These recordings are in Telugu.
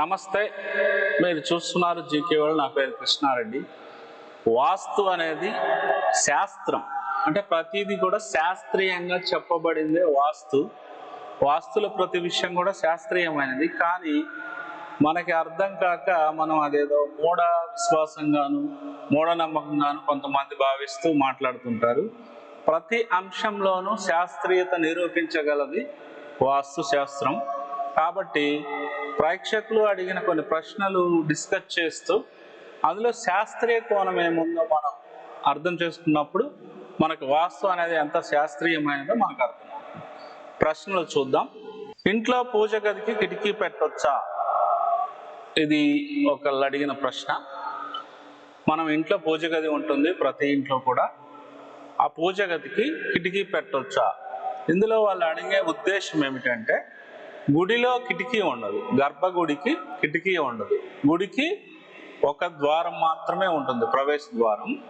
నమస్తే. మీరు చూస్తున్నారు జీకే వాళ్ళు నా పేరు కృష్ణారెడ్డి. వాస్తు అనేది శాస్త్రం. అంటే ప్రతిదీ కూడా శాస్త్రీయంగా చెప్పబడిందే వాస్తు. వాస్తుల ప్రతి విషయం కూడా శాస్త్రీయమైనది. కానీ మనకి అర్థం కాక మనం అదేదో మూఢ విశ్వాసంగాను మూఢనమ్మకంగాను కొంతమంది భావిస్తూ మాట్లాడుతుంటారు. ప్రతి అంశంలోనూ శాస్త్రీయత నిరూపించగలది వాస్తు శాస్త్రం. కాబట్టి ప్రేక్షకులు అడిగిన కొన్ని ప్రశ్నలు డిస్కస్ చేస్తూ అందులో శాస్త్రీయ కోణం ఏముందో మనం అర్థం చేసుకున్నప్పుడు మనకు వాస్తు అనేది ఎంత శాస్త్రీయమైనదో మనకు అర్థం ప్రశ్నలు చూద్దాం. ఇంట్లో పూజ గదికి కిటికీ పెట్టొచ్చా? ఇది ఒకళ్ళు అడిగిన ప్రశ్న. మనం ఇంట్లో పూజ గది ఉంటుంది ప్రతి ఇంట్లో కూడా. ఆ పూజ గదికి కిటికీ పెట్టొచ్చా? ఇందులో వాళ్ళు అడిగే ఉద్దేశం ఏమిటంటే గుడిలో కిటికీ ఉండదు. గర్భగుడికి కిటికీ ఉండదు. గుడికి ఒక ద్వారం మాత్రమే ఉంటుంది ప్రవేశ ద్వారం.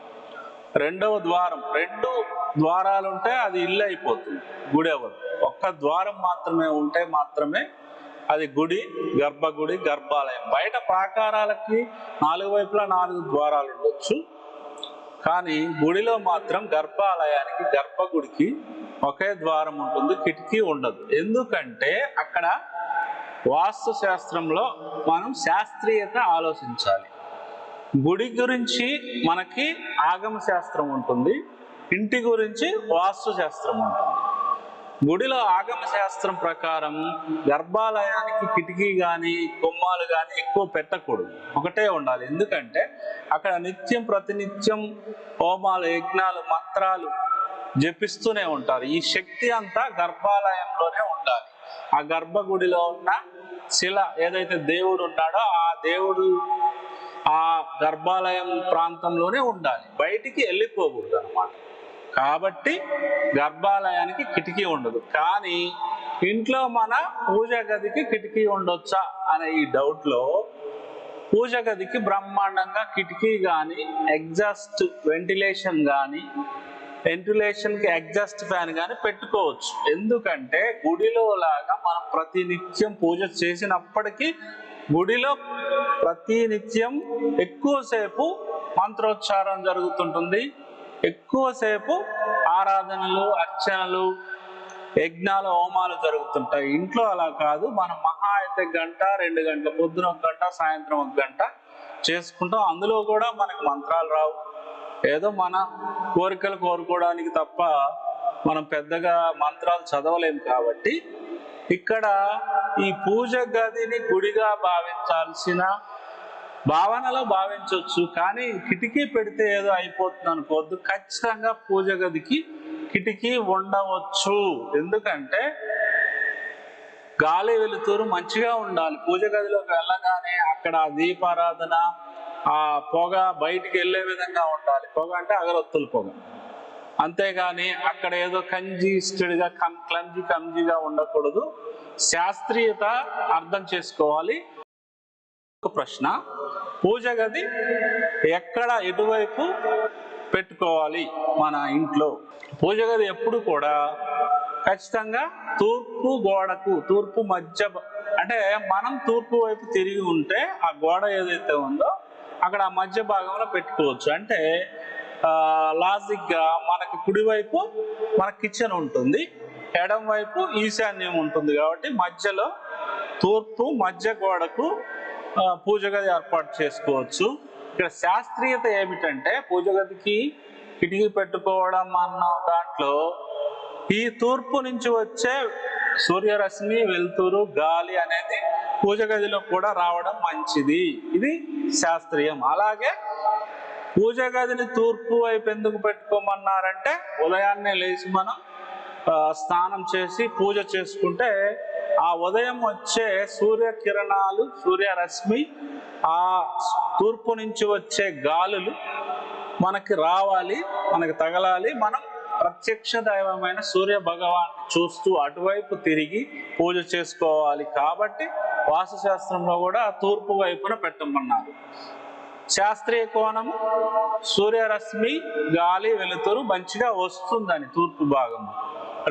రెండవ ద్వారం రెండు ద్వారాలు ఉంటే అది ఇల్లు అయిపోతుంది గుడి అవ్వదు. ఒక్క ద్వారం మాత్రమే ఉంటే మాత్రమే అది గుడి గర్భగుడి గర్భాలయం. బయట ప్రాకారాలకి నాలుగు వైపులా నాలుగు ద్వారాలు ఉండొచ్చు. కానీ గుడిలో మాత్రం గర్భాలయానికి గర్భగుడికి ఒకే ద్వారం ఉంటుంది కిటికీ ఉండదు. ఎందుకంటే అక్కడ వాస్తు శాస్త్రంలో మనం శాస్త్రీయత ఆలోచించాలి. గుడి గురించి మనకి ఆగమ శాస్త్రం ఉంటుంది ఇంటి గురించి వాస్తు శాస్త్రం ఉంటుంది. గుడిలో ఆగమ శాస్త్రం ప్రకారం గర్భాలయానికి కిటికీ కానీ కొమ్మాలు కానీ ఎక్కువ పెట్టకూడదు. ఒకటే ఉండాలి. ఎందుకంటే అక్కడ నిత్యం ప్రతినిత్యం హోమాలు యజ్ఞాలు మంత్రాలు జపిస్తూనే ఉంటారు. ఈ శక్తి అంతా గర్భాలయంలోనే ఉండాలి. ఆ గర్భగుడిలో ఉన్న శిల ఏదైతే దేవుడు ఉన్నాడో ఆ దేవుడు ఆ గర్భాలయం ప్రాంతంలోనే ఉండాలి. బయటికి వెళ్ళిపోకూడదు అనమాట కాబట్టి గర్భాలయానికి కిటికీ ఉండదు. కానీ ఇంట్లో మన పూజ గదికి కిటికీ ఉండొచ్చా అనే ఈ డౌట్లో పూజ గదికి బ్రహ్మాండంగా కిటికీ కానీ ఎగ్జాస్ట్ వెంటిలేషన్ కానీ వెంటిలేషన్కి ఎగ్జాస్ట్ ఫ్యాన్ కానీ పెట్టుకోవచ్చు. ఎందుకంటే గుడిలో లాగా మనం ప్రతి నిత్యం పూజ చేసినప్పటికీ గుడిలో ప్రతి నిత్యం ఎక్కువసేపు మంత్రోచ్చారం జరుగుతుంటుంది. ఎక్కువసేపు ఆరాధనలు అర్చనలు యజ్ఞాలు హోమాలు జరుగుతుంటాయి. ఇంట్లో అలా కాదు. మనం మహా అయితే గంట రెండు గంటల పొద్దున ఒక గంట సాయంత్రం ఒక గంట చేసుకుంటాం. అందులో కూడా మనకు మంత్రాలు రావు. ఏదో మన కోరికలు కోరుకోవడానికి తప్ప మనం పెద్దగా మంత్రాలు చదవలేము కాబట్టి ఇక్కడ ఈ పూజ గదిని గుడిగా భావించాల్సిన భావనలో భావించవచ్చు కానీ కిటికీ పెడితే ఏదో అయిపోతుంది అనుకోవద్దు. ఖచ్చితంగా పూజ గదికి కిటికీ ఉండవచ్చు. ఎందుకంటే గాలి వెలుతురు మంచిగా ఉండాలి. పూజ గదిలోకి వెళ్ళగానే అక్కడ దీపారాధన ఆ పొగ బయటికి వెళ్ళే విధంగా ఉండాలి. పొగ అంటే అగరొత్తుల పొగ. అంతేగాని అక్కడ ఏదో కంజీస్టెడ్గా కం క్లంజీ కంజీగా ఉండకూడదు. శాస్త్రీయత అర్థం చేసుకోవాలి. ఒక ప్రశ్న పూజ గది ఎక్కడ ఎటువైపు పెట్టుకోవాలి మన ఇంట్లో? పూజ గది ఎప్పుడు కూడా ఖచ్చితంగా తూర్పు గోడకు తూర్పు మధ్య అంటే మనం తూర్పు వైపు తిరిగి ఉంటే ఆ గోడ ఏదైతే ఉందో అక్కడ ఆ మధ్య భాగంలో పెట్టుకోవచ్చు. అంటే లాజిక్గా మనకి కుడివైపు మన కిచెన్ ఉంటుంది ఎడం వైపు ఈశాన్యం ఉంటుంది కాబట్టి మధ్యలో తూర్పు మధ్య గోడకు పూజ గది ఏర్పాటు చేసుకోవచ్చు. ఇక్కడ శాస్త్రీయత ఏమిటంటే పూజ గదికి కిటికీ పెట్టుకోవడం అన్న దాంట్లో ఈ తూర్పు నుంచి వచ్చే సూర్యరశ్మి వెలుతురు గాలి అనేది పూజ గదిలో కూడా రావడం మంచిది. ఇది శాస్త్రీయం. అలాగే పూజ గదిని తూర్పు వైపు ఎందుకు పెట్టుకోమన్నారంటే ఉదయాన్నే లేచి మనం స్నానం చేసి పూజ చేసుకుంటే ఆ ఉదయం వచ్చే సూర్యకిరణాలు సూర్యరశ్మి ఆ తూర్పు నుంచి వచ్చే గాలులు మనకి రావాలి మనకి తగలాలి. మనం ప్రత్యక్ష దైవమైన సూర్య భగవాన్ని చూస్తూ అటువైపు తిరిగి పూజ చేసుకోవాలి కాబట్టి వాస్తుశాస్త్రంలో కూడా తూర్పు వైపున పెట్టమన్నారు. శాస్త్రీయ కోణము సూర్యరశ్మి గాలి వెలుతురు మంచిగా వస్తుందని తూర్పు భాగం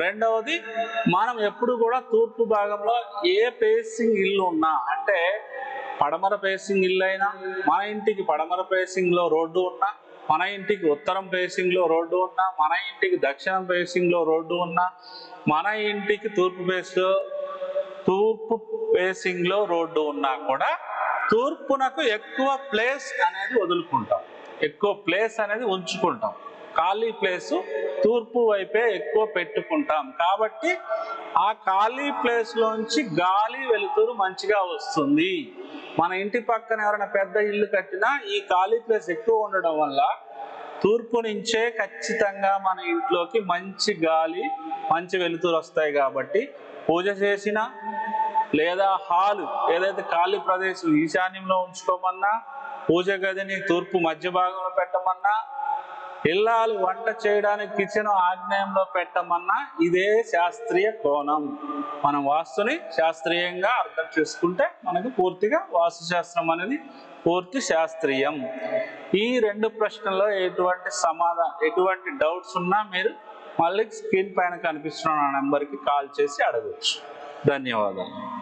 రెండవది మనం ఎప్పుడు కూడా తూర్పు భాగంలో ఏ పేసింగ్ ఇల్లు ఉన్నా అంటే పడమర ఫేసింగ్ ఇల్లు అయినా మన ఇంటికి పడమర ఫేసింగ్లో రోడ్డు ఉన్నా మన ఇంటికి ఉత్తరం పేసింగ్లో రోడ్డు ఉన్నా మన ఇంటికి దక్షిణం పేసింగ్లో రోడ్డు ఉన్నా మన ఇంటికి తూర్పు ఫేస్ తూర్పు పేసింగ్లో రోడ్డు ఉన్నా కూడా తూర్పునకు ఎక్కువ ప్లేస్ అనేది వదులుకుంటాం. ఎక్కువ ప్లేస్ అనేది ఉంచుకుంటాం. ఖాళీ ప్లేసు తూర్పు వైపే ఎక్కువ పెట్టుకుంటాం. కాబట్టి ఆ ఖాళీ ప్లేస్లోంచి గాలి వెలుతురు మంచిగా వస్తుంది. మన ఇంటి పక్కన ఎవరైనా పెద్ద ఇల్లు కట్టినా ఈ ఖాళీ ప్లేస్ ఎక్కువ ఉండడం వల్ల తూర్పు నుంచే ఖచ్చితంగా మన ఇంట్లోకి మంచి గాలి మంచి వెలుతురు వస్తాయి కాబట్టి పూజ చేసిన లేదా హాల్ ఏదైతే ఖాళీ ప్రదేశం ఈశాన్యంలో ఉంచుకోమన్నా పూజ గదిని తూర్పు మధ్య భాగంలో పెట్టమన్నా ఇల్లాలు వంట చేయడానికి కిచెన్ ఆగ్నేయంలో పెట్టమన్నా ఇదే శాస్త్రీయ కోణం. మనం వాస్తుని శాస్త్రీయంగా అర్థం చేసుకుంటే మనకు పూర్తిగా వాస్తు శాస్త్రం అనేది పూర్తి శాస్త్రీయం. ఈ రెండు ప్రశ్నల్లో ఎటువంటి సమాధానం ఎటువంటి డౌట్స్ ఉన్నా మీరు మళ్ళీ స్క్రీన్ పైన కనిపిస్తున్న నెంబర్కి కాల్ చేసి అడగచ్చు. ధన్యవాదాలు.